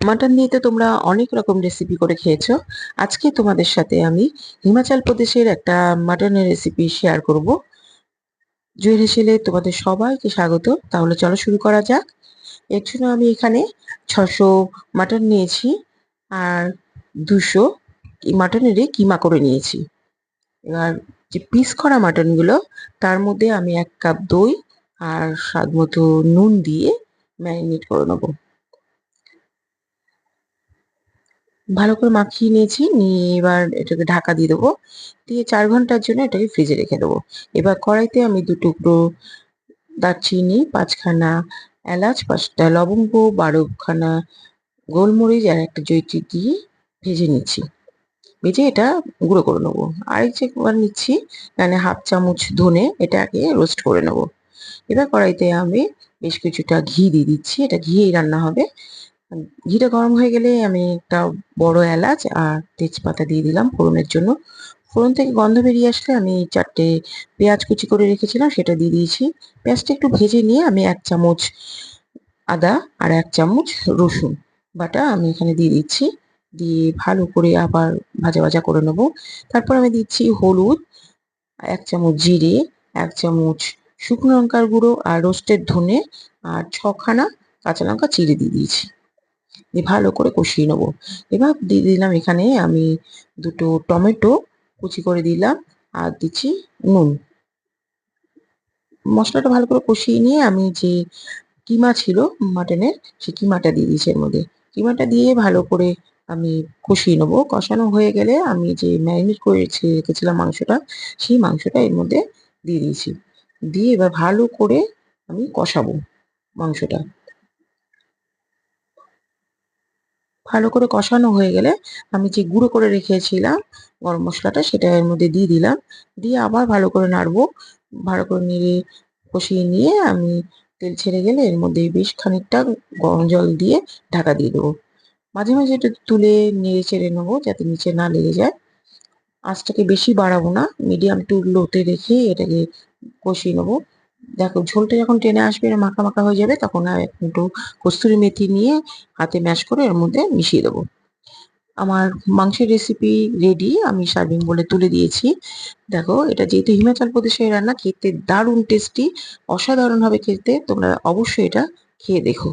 Mutton দিয়ে তো তোমরা অনেক রকম রেসিপি করে খেয়েছো। আজকে তোমাদের সাথে আমি হিমাচল প্রদেশের একটা মাটনের রেসিপি শেয়ার করব। জুয়ের হেসেলে তোমাদের সবাইকে স্বাগত। তাহলে চলো শুরু করা যাক। এর জন্য আমি এখানে ছশো মাটন নিয়েছি আর দুশো মাটনেরই কিমা করে নিয়েছি। এবার যে পিস করা মাটনগুলো, তার মধ্যে আমি এক কাপ দই আর স্বাদ মতো নুন দিয়ে ম্যারিনেট করে নেব। ভালো করে মাখিয়ে নিয়েছি, নিয়ে এবার এটাকে ঢাকা দিয়ে দেবো। দিয়ে চার ঘণ্টার জন্য এটাকে ফ্রিজে রেখে দেবো। এবার কড়াইতে আমি দু টুকরো দারচিনি, পাঁচখানা এলাচ, পাঁচটা লবঙ্গ, বারোখানা গোলমরিচ আর একটা জৈত্রী দিয়ে ভেজে নিচ্ছি। ভেজে এটা গুঁড়ো করে নেব। আরেক যেবার নিচ্ছি মানে হাফ চামচ ধনে এটাকে রোস্ট করে নেব। এবার কড়াইতে আমি বেশ কিছুটা ঘি দিয়ে দিচ্ছি। এটা ঘিয়েই রান্না হবে। ঘিটা গরম হয়ে গেলে আমি একটা বড় এলাচ আর তেজপাতা দিয়ে দিলাম ফোড়নের জন্য। ফোড়ন থেকে গন্ধ বেরিয়ে আসলে আমি চারটে পেঁয়াজ কুচি করে রেখেছিলাম, সেটা দিয়ে দিয়েছি। পেঁয়াজটা একটু ভেজে নিয়ে আমি এক চামচ আদা আর এক চামচ রসুন বাটা আমি এখানে দিয়ে দিচ্ছি। দিয়ে ভালো করে আবার ভাজা ভাজা করে নেব। তারপর আমি দিচ্ছি হলুদ, এক চামচ জিরে, এক চামচ শুকনো লঙ্কার গুঁড়ো আর রোস্টেড ধনে আর ছখানা কাঁচা লঙ্কা চিড়ে দিয়ে দিয়েছি। দিয়ে ভালো করে কষিয়ে নেব। এবার দিয়ে দিলাম এখানে আমি দুটো টমেটো, কুচি করে দিলাম আর দিচ্ছি নুন। মশলাটা ভালো করে কষিয়ে নিয়ে আমি যে কিমা ছিল মাটনের, সেই কিমাটা দিয়ে দিয়েছি এর মধ্যে। কিমাটা দিয়ে ভালো করে আমি কষিয়ে নেব। কষানো হয়ে গেলে আমি যে ম্যারিনেট করে রেখেছিলাম মাংসটা, সেই মাংসটা এর মধ্যে দিয়ে দিয়েছি। দিয়ে এবার ভালো করে আমি কষাবো মাংসটা। ভালো করে কষানো হয়ে গেলে আমি যে গুঁড়ো করে রেখেছিলাম গরম মশলাটা সেটা এর মধ্যে দিয়ে দিলাম। দিয়ে আবার ভালো করে নাড়বো, ভালো করে নেড়ে কষিয়ে নিয়ে আমি তেল ছেড়ে গেলে এর মধ্যে বেশ খানিকটা গরম জল দিয়ে ঢাকা দিয়ে দেবো। মাঝে মাঝে একটু তুলে নেড়ে চেড়ে নেব যাতে নিচে না লেগে যায়। আঁচটাকে বেশি বাড়াবো না মিডিয়াম টু লোতে রেখে এটাকে কষিয়ে নেব। দেখো, ঝোলটা যখন টেনে আসবে মাখা মাখা হয়ে যাবে, তখন একটু কস্তুরি মেথি নিয়ে হাতে ম্যাশ করে এর মধ্যে মিশিয়ে দেবো। আমার মাংসের রেসিপি রেডি আমি সার্ভিং বলে তুলে দিয়েছি। দেখো, এটা যেহেতু হিমাচল প্রদেশের রান্না, খেতে দারুণ টেস্টি অসাধারণভাবে খেতে, তোমরা অবশ্যই এটা খেয়ে দেখো।